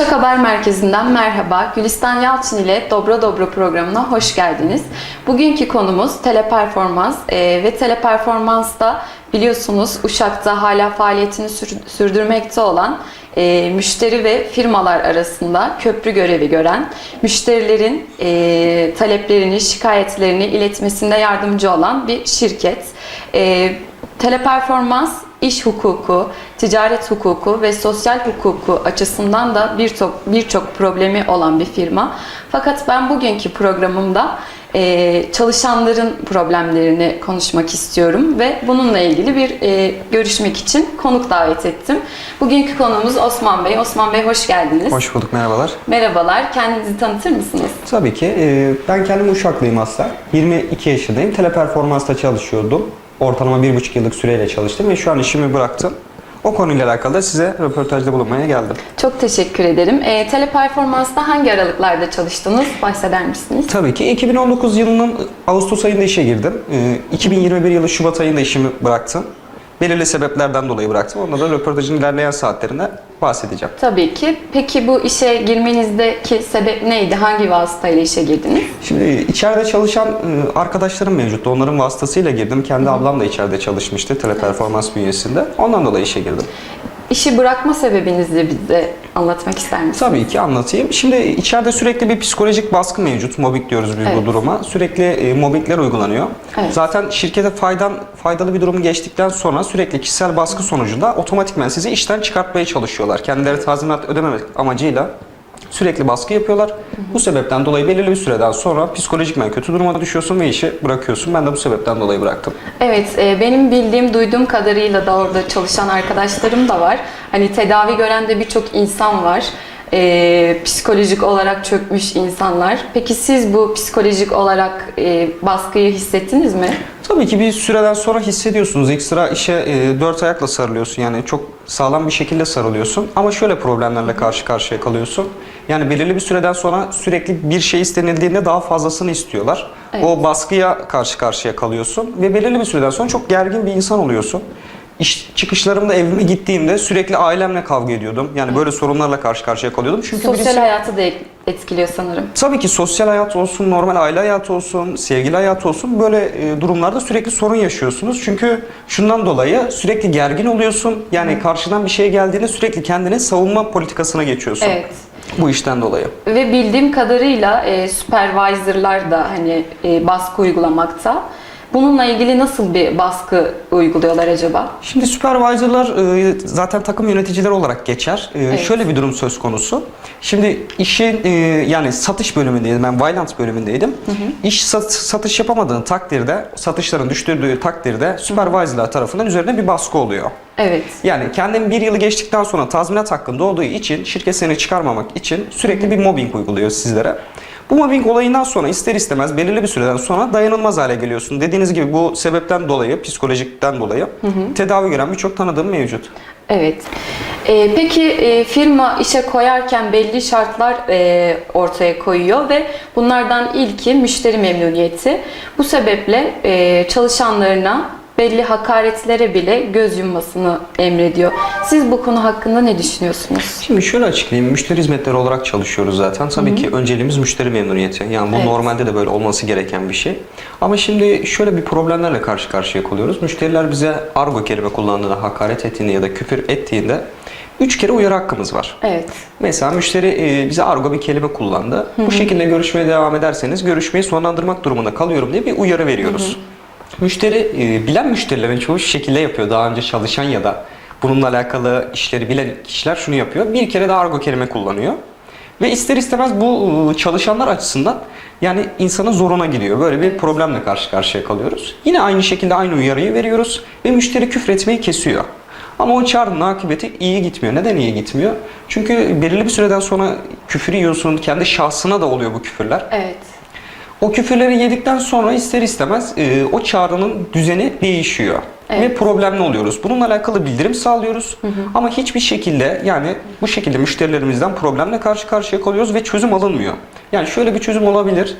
Uşak Haber Merkezi'nden merhaba. Gülistan Yalçın ile Dobra Dobra programına hoş geldiniz. Bugünkü konumuz teleperformans ee, ve teleperformansta biliyorsunuz Uşak'ta hala faaliyetini sür- sürdürmekte olan e, müşteri ve firmalar arasında köprü görevi gören, müşterilerin e, taleplerini, şikayetlerini iletmesinde yardımcı olan bir şirket. E, teleperformans iş hukuku, ticaret hukuku ve sosyal hukuku açısından da birçok birçok problemi olan bir firma. Fakat ben bugünkü programımda e, çalışanların problemlerini konuşmak istiyorum ve bununla ilgili bir e, görüşmek için konuk davet ettim. Bugünkü konuğumuz Osman Bey. Osman Bey hoş geldiniz. Hoş bulduk, merhabalar. Merhabalar. Kendinizi tanıtır mısınız? Tabii ki. e, Ben kendim Uşaklıyım aslında. 22 yaşındayım. Teleperformansta çalışıyordum. Ortalama bir buçuk yıllık süreyle çalıştım ve şu an işimi bıraktım. O konuyla alakalı da size röportajda bulunmaya geldim. Çok teşekkür ederim. E, teleperformansta hangi aralıklarda çalıştınız? Bahseder misiniz? Tabii ki 2019 yılının Ağustos ayında işe girdim. E, 2021 yılı Şubat ayında işimi bıraktım. Belirli sebeplerden dolayı bıraktım. Onda da röportajın ilerleyen saatlerinde bahsedeceğim. Tabii ki. Peki bu işe girmenizdeki sebep neydi? Hangi vasıtayla işe girdiniz? Şimdi içeride çalışan e, arkadaşlarım mevcuttu. Onların vasıtasıyla girdim. Kendi ablam da içeride çalışmıştı teleperformans bünyesinde. Ondan dolayı işe girdim. İşi bırakma sebebinizi bize anlatmak ister misiniz? Tabii ki anlatayım. Şimdi içeride sürekli bir psikolojik baskı mevcut. Mobbing diyoruz biz Evet. bu duruma. Sürekli e, mobbingler uygulanıyor. Evet. Zaten şirkete faydan faydalı bir durum geçtikten sonra sürekli kişisel baskı sonucunda otomatikmen sizi işten çıkartmaya çalışıyorlar. Kendileri tazminat ödememek amacıyla sürekli baskı yapıyorlar. Bu sebepten dolayı belirli bir süreden sonra psikolojikmen kötü duruma düşüyorsun ve işi bırakıyorsun. Ben de bu sebepten dolayı bıraktım. Evet, e, benim bildiğim, duyduğum kadarıyla da orada çalışan arkadaşlarım da var. Hani tedavi gören de birçok insan var. E, psikolojik olarak çökmüş insanlar. Peki siz bu psikolojik olarak e, baskıyı hissettiniz mi? Tabii ki bir süreden sonra hissediyorsunuz. Ekstra işe e, dört ayakla sarılıyorsun. Yani çok sağlam bir şekilde sarılıyorsun. Ama şöyle problemlerle karşı karşıya kalıyorsun. Yani belirli bir süreden sonra sürekli bir şey istenildiğinde daha fazlasını istiyorlar. Evet. O baskıya karşı karşıya kalıyorsun. Ve belirli bir süreden sonra çok gergin bir insan oluyorsun. İş çıkışlarımda evime gittiğimde sürekli ailemle kavga ediyordum. Yani böyle sorunlarla karşı karşıya kalıyordum. Çünkü Sosyal birisi- hayatı da etkiliyor sanırım. Tabii ki sosyal hayat olsun, normal aile hayatı olsun, sevgili hayatı olsun böyle e, durumlarda sürekli sorun yaşıyorsunuz. Çünkü şundan dolayı sürekli gergin oluyorsun. Yani karşıdan bir şey geldiğinde sürekli kendini savunma politikasına geçiyorsun. Evet. Bu işten dolayı. Ve bildiğim kadarıyla e, supervisorlar da hani e, baskı uygulamakta. Bununla ilgili nasıl bir baskı uyguluyorlar acaba? Şimdi supervisorlar e, zaten takım yöneticileri olarak geçer. E, Evet. Şöyle bir durum söz konusu. Şimdi işin e, yani satış bölümündeydim. Ben Vylant bölümündeydim. İş sat- satış yapamadığın takdirde, satışların düştürdüğü takdirde supervisorlar tarafından üzerine bir baskı oluyor. Evet. Yani kendin bir yılı geçtikten sonra tazminat hakkında olduğu için şirket seni çıkarmamak için sürekli bir mobbing uyguluyor sizlere. Bu mobbing olayından sonra ister istemez belirli bir süreden sonra dayanılmaz hale geliyorsun. Dediğiniz gibi bu sebepten dolayı, psikolojikten dolayı tedavi gören birçok tanıdığım mevcut. Evet. Ee, peki e, firma işe koyarken belli şartlar e, ortaya koyuyor ve bunlardan ilki müşteri memnuniyeti. Bu sebeple e, çalışanlarına belli hakaretlere bile göz yummasını emrediyor. Siz bu konu hakkında ne düşünüyorsunuz? Şimdi şöyle açıklayayım. Müşteri hizmetleri olarak çalışıyoruz zaten. Tabii ki önceliğimiz müşteri memnuniyeti. Yani bu Evet. normalde de böyle olması gereken bir şey. Ama şimdi şöyle bir problemlerle karşı karşıya kalıyoruz. Müşteriler bize argo kelime kullandığında, hakaret ettiğinde ya da küfür ettiğinde üç kere uyarı hakkımız var. Evet. Mesela müşteri e, bize argo bir kelime kullandı. Bu şekilde görüşmeye devam ederseniz görüşmeyi sonlandırmak durumunda kalıyorum diye bir uyarı veriyoruz. Müşteri, e, bilen müşterilerin çoğu şu şekilde yapıyor. Daha önce çalışan ya da bununla alakalı işleri bilen kişiler şunu yapıyor. Bir kere de argo kelime kullanıyor. Ve ister istemez bu e, çalışanlar açısından yani insanın zoruna gidiyor. Böyle bir problemle karşı karşıya kalıyoruz. Yine aynı şekilde aynı uyarıyı veriyoruz ve müşteri küfretmeyi kesiyor. Ama o çağrının akıbeti iyi gitmiyor. Neden iyi gitmiyor? Çünkü belirli bir süreden sonra küfür yiyorsun. Kendi şahsına da oluyor bu küfürler. Evet. O küfürleri yedikten sonra ister istemez e, o çağrının düzeni değişiyor. Evet. Ve problemli oluyoruz. Bununla alakalı bildirim sağlıyoruz. Ama hiçbir şekilde yani bu şekilde müşterilerimizden problemle karşı karşıya kalıyoruz ve çözüm alınmıyor. Yani şöyle bir çözüm olabilir.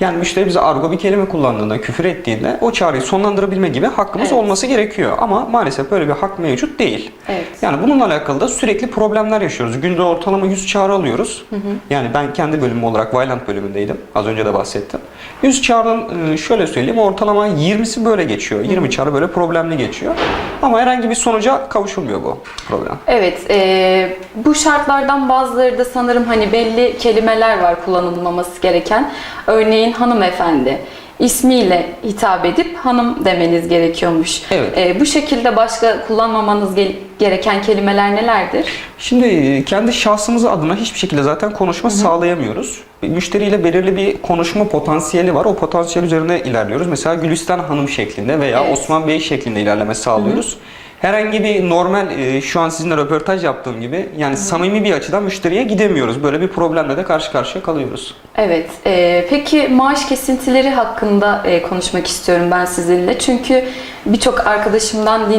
Yani müşteri bize argo bir kelime kullandığında, küfür ettiğinde o çağrıyı sonlandırabilme gibi hakkımız Evet. olması gerekiyor. Ama maalesef böyle bir hak mevcut değil. Evet. Yani bununla alakalı da sürekli problemler yaşıyoruz. Günde ortalama 100 çağrı alıyoruz. Yani ben kendi bölümüm olarak Valiant bölümündeydim. Az önce de bahsettim. 100 çağrının e, şöyle söyleyeyim ortalama 20'si böyle geçiyor. 20 çağrı böyle problemli geçiyor. Ama herhangi bir sonuca kavuşulmuyor bu problem. Evet, e, bu şartlardan bazıları da sanırım hani belli kelimeler var kullanılmaması gereken. Örneğin hanımefendi ismiyle hitap edip hanım demeniz gerekiyormuş. Evet. E, bu şekilde başka kullanmamanız ge- gereken kelimeler nelerdir? Şimdi e, kendi şahsımız adına hiçbir şekilde zaten konuşma sağlayamıyoruz. E, Müşteriyle belirli bir konuşma potansiyeli var. O potansiyel üzerine ilerliyoruz. Mesela Gülistan Hanım şeklinde veya Evet. Osman Bey şeklinde ilerleme sağlıyoruz. Herhangi bir normal e, şu an sizinle röportaj yaptığım gibi yani samimi bir açıdan müşteriye gidemiyoruz. Böyle bir problemle de karşı karşıya kalıyoruz. Evet, e, peki maaş kesintileri hakkında e, konuşmak istiyorum ben sizinle. Çünkü birçok arkadaşımdan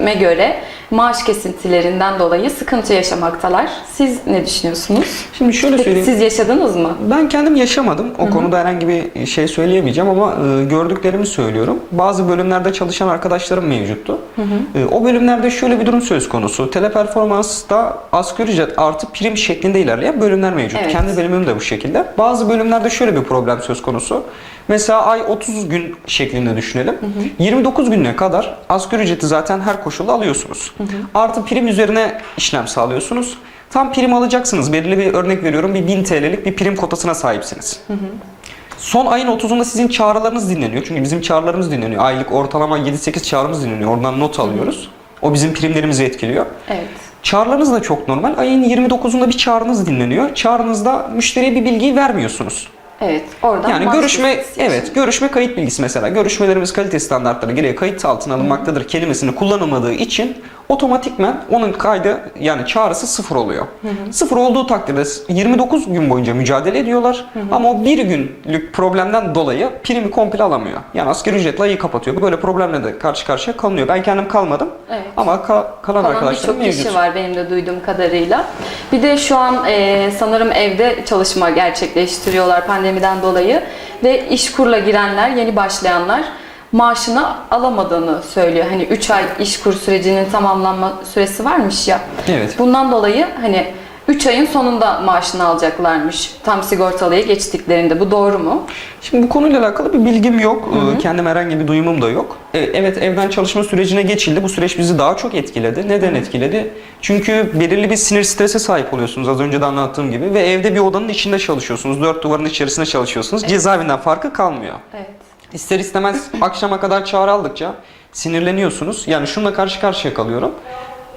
dinlediğime göre maaş kesintilerinden dolayı sıkıntı yaşamaktalar. Siz ne düşünüyorsunuz? Şimdi şöyle Peki söyleyeyim. siz yaşadınız mı? Ben kendim yaşamadım. O konuda herhangi bir şey söyleyemeyeceğim ama e, gördüklerimi söylüyorum. Bazı bölümlerde çalışan arkadaşlarım mevcuttu. E, o bölümlerde şöyle bir durum söz konusu. Teleperformansta asgari ücret artı prim şeklinde ilerleyen bölümler mevcut. Evet. Kendi bölümüm de bu şekilde. Bazı bölümlerde şöyle bir problem söz konusu. Mesela ay 30 gün şeklinde düşünelim. 29 güne kadar asgari ücreti zaten her koşulda alıyorsunuz. Artı prim üzerine işlem sağlıyorsunuz. Tam prim alacaksınız. Belirli bir örnek veriyorum. Bir 1000 TL'lik bir prim kotasına sahipsiniz. Son ayın 30'unda sizin çağrılarınız dinleniyor. Çünkü bizim çağrılarımız dinleniyor. Aylık ortalama 7-8 çağrımız dinleniyor. Oradan not alıyoruz. O bizim primlerimizi etkiliyor. Evet. Çağrılarınız da çok normal. Ayın 29'unda bir çağrınız dinleniyor. Çağrınızda müşteriye bir bilgiyi vermiyorsunuz. Evet, oradan Yani görüşme kesintisi evet görüşme kayıt bilgisi mesela. Görüşmelerimiz kalite standartları gereği kayıt altına alınmaktadır kelimesini kullanılmadığı için otomatikmen onun kaydı yani çağrısı sıfır oluyor. Sıfır olduğu takdirde 29 gün boyunca mücadele ediyorlar ama o bir günlük problemden dolayı primi komple alamıyor. Yani asgari ücretle ayı kapatıyor. Böyle problemle de karşı karşıya kalınıyor. Ben kendim kalmadım Evet. ama ka- kalan Kalan arkadaşlarım mevcut. kişi var benim de duyduğum kadarıyla. Bir de şu an e, sanırım evde çalışma gerçekleştiriyorlar pandemiden dolayı ve işkurla girenler, yeni başlayanlar maaşını alamadığını söylüyor. Hani 3 ay işkur sürecinin tamamlanma süresi varmış ya. Evet. Bundan dolayı hani 3 ayın sonunda maaşını alacaklarmış tam sigortalıya geçtiklerinde. Bu doğru mu? Şimdi bu konuyla alakalı bir bilgim yok. Ee, Kendim herhangi bir duyumum da yok. E, Evet evden çalışma sürecine geçildi. Bu süreç bizi daha çok etkiledi. Neden etkiledi? Çünkü belirli bir sinir strese sahip oluyorsunuz az önce de anlattığım gibi. Ve evde bir odanın içinde çalışıyorsunuz. Dört duvarın içerisinde çalışıyorsunuz. Cezaevinden farkı kalmıyor. Evet. İster istemez akşama kadar çağrı aldıkça sinirleniyorsunuz. Yani şununla karşı karşıya kalıyorum.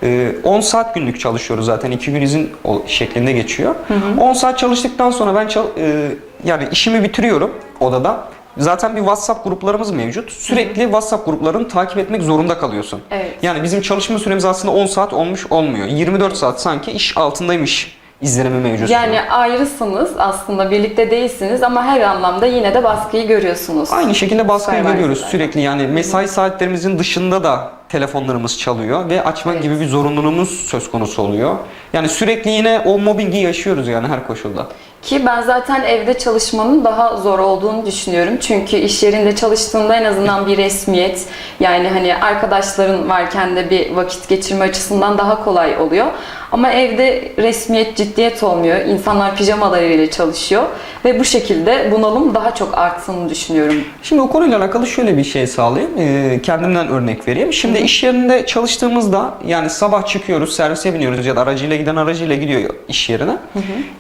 Ee, 10 saat günlük çalışıyoruz zaten. 2 gün izin şeklinde geçiyor. 10 saat çalıştıktan sonra ben çal- e, yani işimi bitiriyorum odada. Zaten bir WhatsApp gruplarımız mevcut. Sürekli WhatsApp gruplarını takip etmek zorunda kalıyorsun. Evet. Yani bizim çalışma süremiz aslında 10 saat olmuş olmuyor. 24 saat sanki iş altındaymış izlenimi mevcut. Yani ayrısınız aslında birlikte değilsiniz ama her anlamda yine de baskıyı görüyorsunuz. Aynı şekilde baskıyı Supervisor'lar. görüyoruz sürekli yani mesai saatlerimizin dışında da telefonlarımız çalıyor ve açmak Evet. gibi bir zorunluluğumuz söz konusu oluyor. Yani sürekli yine o mobbingi yaşıyoruz yani her koşulda. Ki ben zaten evde çalışmanın daha zor olduğunu düşünüyorum. Çünkü iş yerinde çalıştığında en azından bir resmiyet yani hani arkadaşların varken de bir vakit geçirme açısından daha kolay oluyor. Ama evde resmiyet, ciddiyet olmuyor. İnsanlar pijamalarıyla çalışıyor ve bu şekilde bunalım daha çok arttığını düşünüyorum. Şimdi o konuyla alakalı şöyle bir şey sağlayayım. Ee, kendimden örnek vereyim. Şimdi iş yerinde çalıştığımızda yani sabah çıkıyoruz, servise biniyoruz ya da aracıyla giden aracıyla gidiyor iş yerine.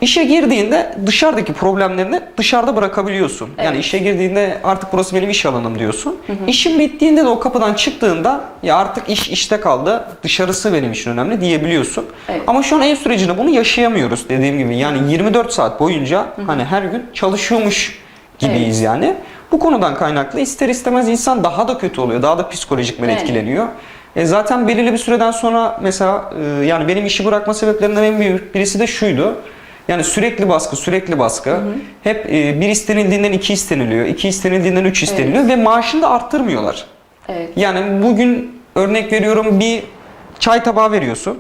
İşe girdiğinde dışarıdaki problemlerini dışarıda bırakabiliyorsun. Yani Evet. işe girdiğinde artık burası benim iş alanım diyorsun. İşin bittiğinde de o kapıdan çıktığında ya artık iş işte kaldı, dışarısı benim için önemli diyebiliyorsun. Evet. Ama şu an ev sürecinde bunu yaşayamıyoruz dediğim gibi. Yani 24 saat boyunca hani her gün çalışıyormuş gibiyiz yani. Bu konudan kaynaklı ister istemez insan daha da kötü oluyor. Daha da psikolojikmen Evet. etkileniyor. E zaten belirli bir süreden sonra mesela e, yani benim işi bırakma sebeplerinden en büyük birisi de şuydu. Yani sürekli baskı, sürekli baskı. Hep e, bir istenildiğinden iki isteniliyor, iki istenildiğinden üç isteniliyor ve maaşını da arttırmıyorlar. Evet. Yani bugün örnek veriyorum bir çay tabağı veriyorsun.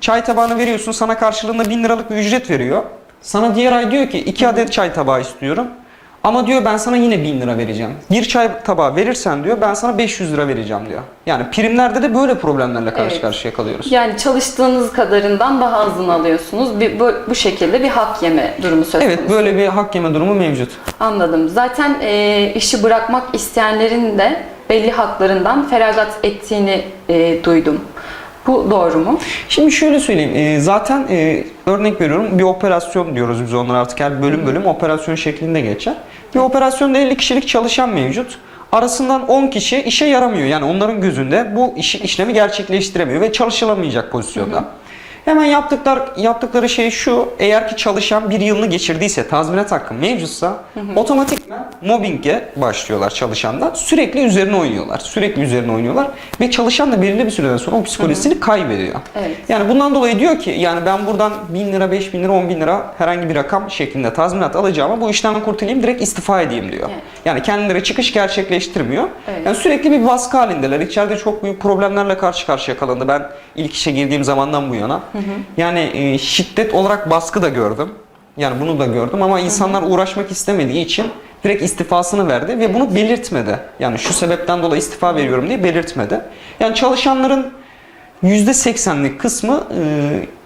Çay tabağını veriyorsun sana karşılığında bin liralık bir ücret veriyor. Sana diğer ay diyor ki 2 adet çay tabağı istiyorum. Ama diyor ben sana yine 1000 lira vereceğim. Bir çay tabağı verirsen diyor ben sana 500 lira vereceğim diyor. Yani primlerde de böyle problemlerle karşı Evet. karşıya kalıyoruz. Yani çalıştığınız kadarından daha azını alıyorsunuz. Bir, bu, bu şekilde bir hak yeme durumu söz konusu. Evet böyle bir hak yeme durumu mevcut. Anladım. Zaten e, işi bırakmak isteyenlerin de belli haklarından feragat ettiğini e, duydum. Bu doğru mu? Şimdi şöyle söyleyeyim. e, zaten e, örnek veriyorum bir operasyon diyoruz biz onlara artık her bölüm bölüm operasyon şeklinde geçer. Bir operasyonda 50 kişilik çalışan mevcut. Arasından 10 kişi işe yaramıyor. Yani onların gözünde bu işi, işlemi gerçekleştiremiyor ve çalışılamayacak pozisyonda. Hemen yaptıklar, yaptıkları şey şu. Eğer ki çalışan bir yılını geçirdiyse, tazminat hakkı mevcutsa otomatikman mobbinge başlıyorlar çalışanlar. Sürekli üzerine oynuyorlar. Sürekli üzerine oynuyorlar. Ve çalışan da belirli bir süreden sonra o psikolojisini kaybediyor. Evet. Yani bundan dolayı diyor ki yani ben buradan 1000 lira, 5000 lira, 10 bin lira herhangi bir rakam şeklinde tazminat alacağıma bu işten kurtulayım direkt istifa edeyim diyor. Evet. Yani kendileri çıkış gerçekleştirmiyor. Evet. Yani sürekli bir baskı halindeler. İçeride çok büyük problemlerle karşı karşıya kalındı. Ben ilk işe girdiğim zamandan bu yana. Yani e, şiddet olarak baskı da gördüm. Yani bunu da gördüm ama insanlar uğraşmak istemediği için direkt istifasını verdi ve bunu belirtmedi. Yani şu sebepten dolayı istifa veriyorum diye belirtmedi. Yani çalışanların %80'lik kısmı e,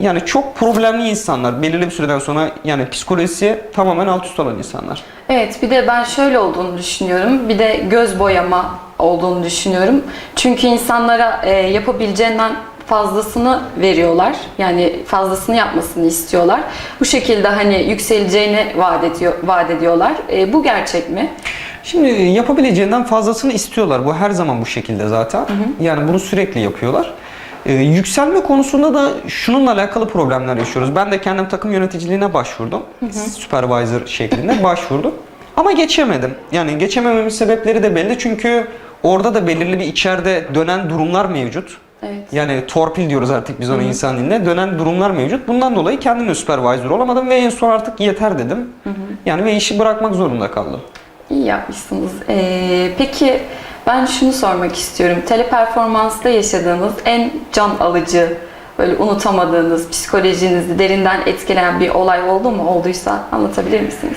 yani çok problemli insanlar. Belirli bir süreden sonra yani psikolojisi tamamen alt üst olan insanlar. Evet bir de ben şöyle olduğunu düşünüyorum. Bir de göz boyama olduğunu düşünüyorum. Çünkü insanlara e, yapabileceğinden fazlasını veriyorlar. Yani fazlasını yapmasını istiyorlar. Bu şekilde hani yükseleceğini vaat ediyor vaat ediyorlar. E, bu gerçek mi? Şimdi yapabileceğinden fazlasını istiyorlar. Bu her zaman bu şekilde zaten. Yani bunu sürekli yapıyorlar. Ee, yükselme konusunda da şununla alakalı problemler yaşıyoruz. Ben de kendim takım yöneticiliğine başvurdum. Supervisor şeklinde başvurdum. Ama geçemedim. Yani geçemememin sebepleri de belli. Çünkü orada da belirli bir içeride dönen durumlar mevcut. Evet. Yani torpil diyoruz artık biz ona insan diline. Dönen durumlar mevcut. Bundan dolayı kendim de supervisor olamadım ve en son artık yeter dedim. Yani ve işi bırakmak zorunda kaldım. İyi yapmışsınız. Ee, peki ben şunu sormak istiyorum. Teleperformansta yaşadığınız en can alıcı, böyle unutamadığınız, psikolojinizi derinden etkileyen bir olay oldu mu? Olduysa anlatabilir misiniz?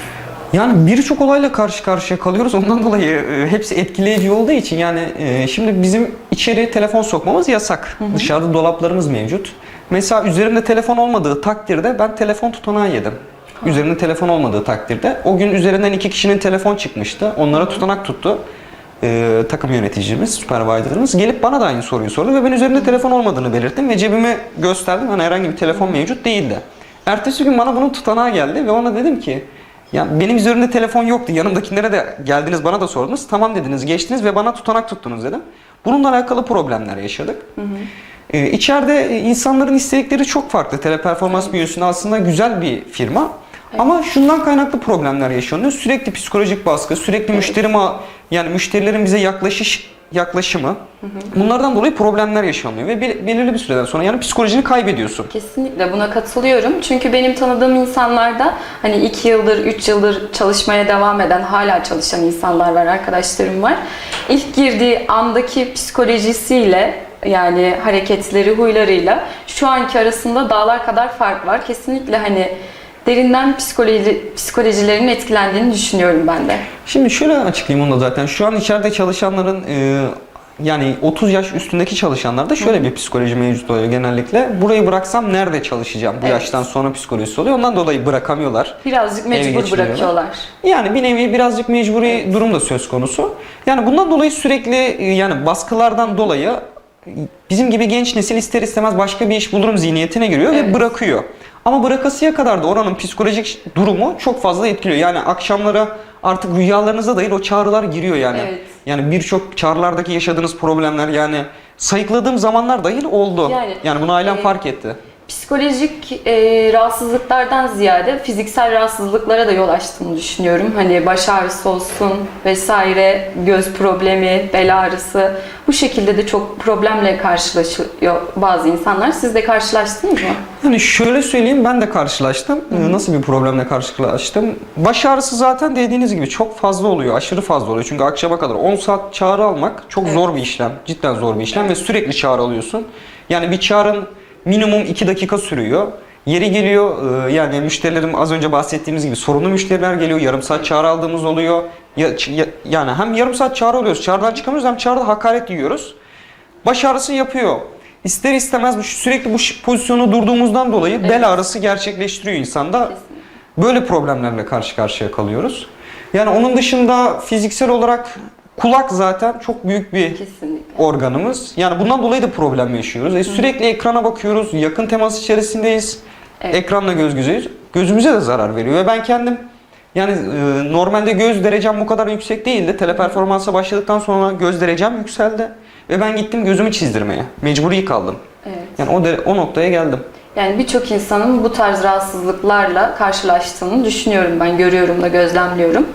Yani birçok olayla karşı karşıya kalıyoruz. Ondan dolayı e, hepsi etkileyici olduğu için yani e, şimdi bizim içeri telefon sokmamız yasak. Dışarıda dolaplarımız mevcut. Mesela üzerimde telefon olmadığı takdirde ben telefon tutanağı yedim. Üzerinde telefon olmadığı takdirde. O gün üzerinden iki kişinin telefon çıkmıştı. Onlara tutanak tuttu. E, takım yöneticimiz, supervisor'ımız gelip bana da aynı soruyu sordu ve ben üzerinde telefon olmadığını belirttim ve cebime gösterdim. Hani herhangi bir telefon mevcut değildi. Ertesi gün bana bunun tutanağı geldi ve ona dedim ki ya benim üzerimde telefon yoktu. Yanımdakilere de geldiniz bana da sordunuz. Tamam dediniz, geçtiniz ve bana tutanak tuttunuz dedim. Bununla alakalı problemler yaşadık. Ee, içeride e, insanların istedikleri çok farklı. Teleperformans büyüsünde aslında güzel bir firma. Ama şundan kaynaklı problemler yaşanıyor. Sürekli psikolojik baskı, sürekli müşteri ma yani müşterilerin bize yaklaşış yaklaşımı. Bunlardan dolayı problemler yaşanıyor ve bel- belirli bir süreden sonra yani psikolojini kaybediyorsun. Kesinlikle buna katılıyorum. Çünkü benim tanıdığım insanlarda hani 2 yıldır, 3 yıldır çalışmaya devam eden, hala çalışan insanlar var, arkadaşlarım var. İlk girdiği andaki psikolojisiyle yani hareketleri, huylarıyla şu anki arasında dağlar kadar fark var. Kesinlikle hani derinden psikoloji, psikolojilerinin etkilendiğini düşünüyorum ben de. Şimdi şöyle açıklayayım onu da zaten. Şu an içeride çalışanların e, yani 30 yaş üstündeki çalışanlarda şöyle bir psikoloji mevcut oluyor genellikle. Burayı bıraksam nerede çalışacağım? Bu Evet. yaştan sonra psikolojisi oluyor. Ondan dolayı bırakamıyorlar. Birazcık mecbur bırakıyorlar. Yani bir nevi birazcık mecburi durum da söz konusu. Yani bundan dolayı sürekli e, yani baskılardan dolayı bizim gibi genç nesil ister istemez başka bir iş bulurum zihniyetine giriyor ve Evet. bırakıyor. Ama bırakasıya kadar da oranın psikolojik durumu çok fazla etkiliyor. Yani akşamlara artık rüyalarınıza dair o çağrılar giriyor yani. Evet. Yani birçok çağrılardaki yaşadığınız problemler yani sayıkladığım zamanlar dahil oldu. Yani, Yani, bunu ailem e, fark etti. Psikolojik e, rahatsızlıklardan ziyade fiziksel rahatsızlıklara da yol açtığını düşünüyorum. Hani baş ağrısı olsun vesaire, göz problemi, bel ağrısı. Bu şekilde de çok problemle karşılaşıyor bazı insanlar. Siz de karşılaştınız mı? Hani şöyle söyleyeyim ben de karşılaştım. Ee, Nasıl bir problemle karşılaştım? Baş ağrısı zaten dediğiniz gibi çok fazla oluyor. Aşırı fazla oluyor. Çünkü akşama kadar 10 saat çağrı almak çok zor bir işlem. Cidden zor bir işlem ve sürekli çağrı alıyorsun. Yani bir çağrın minimum 2 dakika sürüyor. Yeri geliyor e, yani müşterilerim az önce bahsettiğimiz gibi sorunlu müşteriler geliyor. Yarım saat çağrı aldığımız oluyor. Ya, ya- yani hem yarım saat çağrı alıyoruz. Çağrıdan çıkamıyoruz hem çağrıda hakaret yiyoruz. Baş ağrısı yapıyor. İster istemez bu- sürekli bu pozisyonu durduğumuzdan dolayı Evet. bel ağrısı gerçekleştiriyor insanda. Kesinlikle. Böyle problemlerle karşı karşıya kalıyoruz. Yani onun dışında fiziksel olarak kulak zaten çok büyük bir Kesinlikle. organımız. Yani bundan dolayı da problem yaşıyoruz. E, sürekli ekrana bakıyoruz, yakın temas içerisindeyiz. Evet. Ekranla göz gözeyiz. Gözümüze de zarar veriyor ve ben kendim yani e, normalde göz derecem bu kadar yüksek değildi. Teleperformansa başladıktan sonra göz derecem yükseldi ve ben gittim gözümü çizdirmeye. Mecburi kaldım. Evet. Yani o de- o noktaya geldim. Yani birçok insanın bu tarz rahatsızlıklarla karşılaştığını düşünüyorum ben, görüyorum da gözlemliyorum.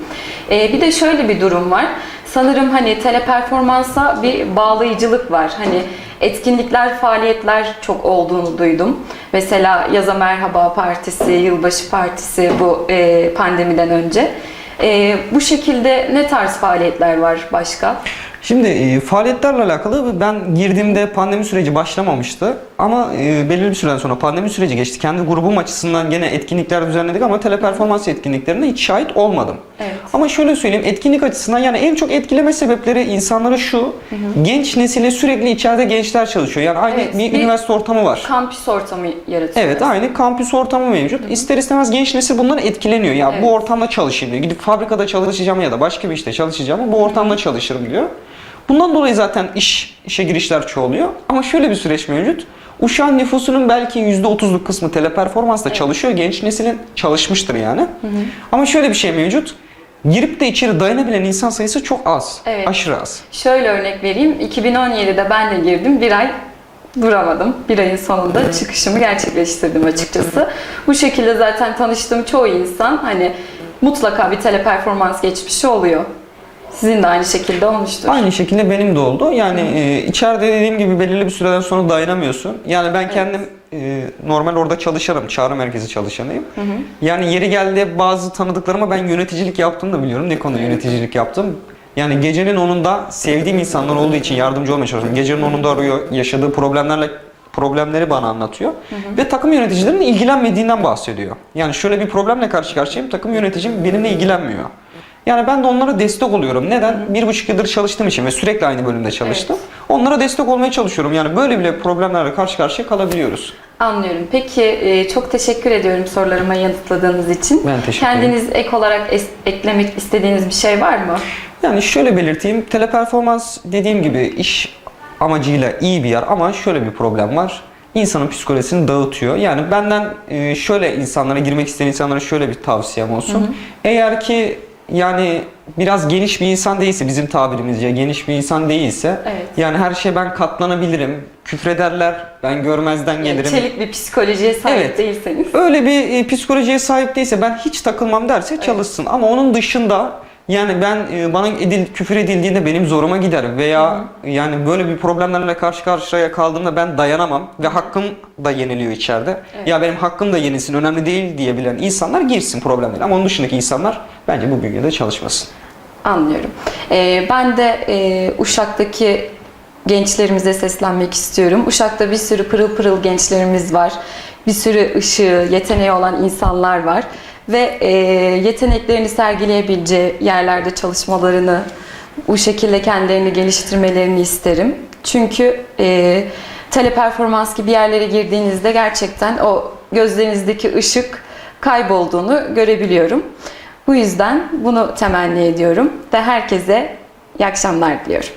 Ee, bir de şöyle bir durum var. Sanırım hani teleperformansa bir bağlayıcılık var. Hani etkinlikler, faaliyetler çok olduğunu duydum. Mesela Yaza Merhaba Partisi, Yılbaşı Partisi bu e, pandemiden önce. E, bu şekilde ne tarz faaliyetler var başka? Şimdi e, faaliyetlerle alakalı ben girdiğimde pandemi süreci başlamamıştı. Ama e, belirli bir süreden sonra pandemi süreci geçti. Kendi grubum açısından gene etkinlikler düzenledik ama teleperformans etkinliklerine hiç şahit olmadım. Evet. Ama şöyle söyleyeyim etkinlik açısından yani en çok etkileme sebepleri insanlara şu. Genç nesile sürekli içeride gençler çalışıyor. Yani aynı Evet, bir, bir- üniversite ortamı var. Kampüs ortamı yaratıyor. Evet aynı kampüs ortamı mevcut. İster istemez genç nesil bundan etkileniyor. Ya Evet. bu ortamda çalışayım diyor. Gidip fabrikada çalışacağım ya da başka bir işte çalışacağım bu ortamda çalışırım diyor. Bundan dolayı zaten iş işe girişler çoğalıyor. Ama şöyle bir süreç mevcut. Uşağın nüfusunun belki %30'luk kısmı teleperformansla çalışıyor. Genç neslin çalışmıştır yani. Ama şöyle bir şey mevcut. Girip de içeri dayanabilen insan sayısı çok az. Evet. Aşırı az. Şöyle örnek vereyim. 2017'de ben de girdim. Bir ay duramadım. Bir ayın sonunda çıkışımı gerçekleştirdim açıkçası. Bu şekilde zaten tanıştığım çoğu insan hani mutlaka bir teleperformans geçmişi oluyor. Sizin de aynı şekilde olmuştur. Aynı şekilde benim de oldu. Yani e, içeride dediğim gibi belirli bir süreden sonra dayanamıyorsun. Yani ben kendim e, normal orada çalışırım. Çağrı merkezi çalışanıyım. Yani yeri geldi bazı tanıdıklarıma ben yöneticilik yaptım da biliyorum. Ne konuda yöneticilik yaptım. Yani gecenin onunda sevdiğim insanlar olduğu için yardımcı olmaya çalışıyorum. Gecenin onunda arıyor, yaşadığı problemlerle problemleri bana anlatıyor. Ve takım yöneticilerinin ilgilenmediğinden bahsediyor. Yani şöyle bir problemle karşı karşıyayım. Takım yöneticim benimle ilgilenmiyor. Yani ben de onlara destek oluyorum. Neden? Bir buçuk yıldır çalıştığım için ve sürekli aynı bölümde çalıştım. Onlara destek olmaya çalışıyorum. Yani böyle bile problemlerle karşı karşıya kalabiliyoruz. Anlıyorum. Peki e, çok teşekkür ediyorum sorularıma yanıtladığınız için. Ben teşekkür ederim. Kendiniz ek olarak eklemek istediğiniz bir şey var mı? Yani şöyle belirteyim. Teleperformans dediğim gibi iş amacıyla iyi bir yer ama şöyle bir problem var. İnsanın psikolojisini dağıtıyor. Yani benden e, şöyle insanlara girmek isteyen insanlara şöyle bir tavsiyem olsun. Eğer ki yani biraz geniş bir insan değilse bizim tabirimizce geniş bir insan değilse Evet. yani her şeye ben katlanabilirim. Küfrederler. Ben görmezden gelirim. Çelik bir psikolojiye sahip Evet. değilseniz. Öyle bir e, psikolojiye sahip değilse ben hiç takılmam derse çalışsın. Ama onun dışında yani ben e, bana edil, küfür edildiğinde benim zoruma gider veya yani böyle bir problemlerle karşı karşıya kaldığımda ben dayanamam ve hakkım da yeniliyor içeride. Ya benim hakkım da yenilsin önemli değil diyebilen insanlar girsin problemleri. Ama onun dışındaki insanlar bence bu bünyede çalışmasın. Anlıyorum. Ee, ben de e, Uşak'taki gençlerimize seslenmek istiyorum. Uşak'ta bir sürü pırıl pırıl gençlerimiz var. Bir sürü ışığı, yeteneği olan insanlar var. Ve e, yeteneklerini sergileyebileceği yerlerde çalışmalarını, bu şekilde kendilerini geliştirmelerini isterim. Çünkü e, teleperformans gibi yerlere girdiğinizde gerçekten o gözlerinizdeki ışık kaybolduğunu görebiliyorum. Bu yüzden bunu temenni ediyorum ve herkese iyi akşamlar diliyorum.